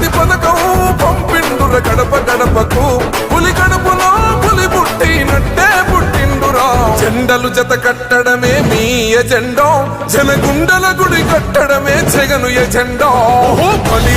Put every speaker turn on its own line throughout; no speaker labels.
ప్రతి పథకం పంపిండుర గడప గడపకు. పులి గడపలో పులి పుట్టినట్టే పుట్టిండురా. జెండలు జత కట్టడమే మీ ఎజెండో. జనగుండల గుడి కట్టడమే జగను ఎజెండో. బలి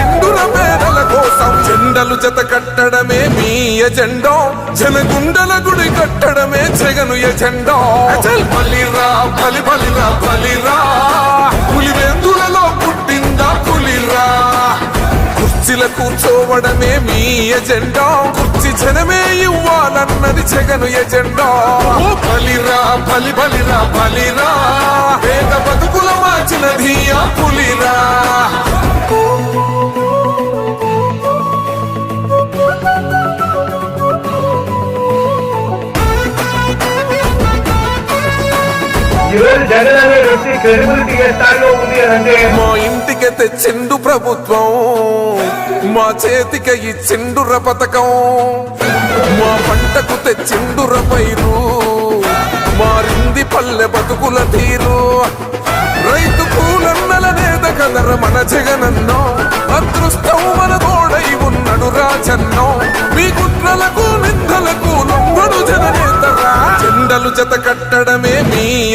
జెండలు జత కట్టడమే మీ ఎజెండో. జనగుండల గుడి కట్టడమే జగను ఎజెండో. అచల్ బలిరా బలి బలిరా బలిరా. పులివెందులలో పుట్టిందా పులిరా? కుర్చీల కూర్చోవడమే మీ ఎజెండా. కుర్చీ జనమే ఇవ్వాలన్నది జగను ఎజెండా. ఓ బలిరా బలి బలిరా బలిరా. పేద బతుకుల మార్చిన ధీయా పులిరా.
జగన్ అనే వ్యక్తి క్రెడిబిలిటీ ఏ స్థాయిలో ఉంది అని అంటే
మా ఇంటికి తెచ్చిండు ప్రభుత్వం. మా చేతికి ఇచ్చిండుర పథకం. మా పంటకు తెచ్చిండుర పైరు. మారింది పల్లె బతుకుల తీరు. రైతు కూలన్నల నేత కదర మన జగనన్నో. అదృష్టం మన తోడై ఉన్నడు రాజన్నో. మీ కుట్రలకు నిందలకు లొంగడు జననేతరా జెండలు జత కట్టడమే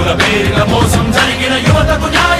పోవాలంటే జాబుల మోసం జరిగిన యువతకు న్యాయం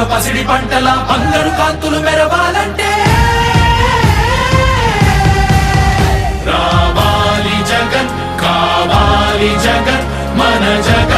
పంటలు పసిడి పంటల అందరు కాంతులు మెరవాలంటే. రావాలి జగన్ కావాలి జగన్ మన జగన్.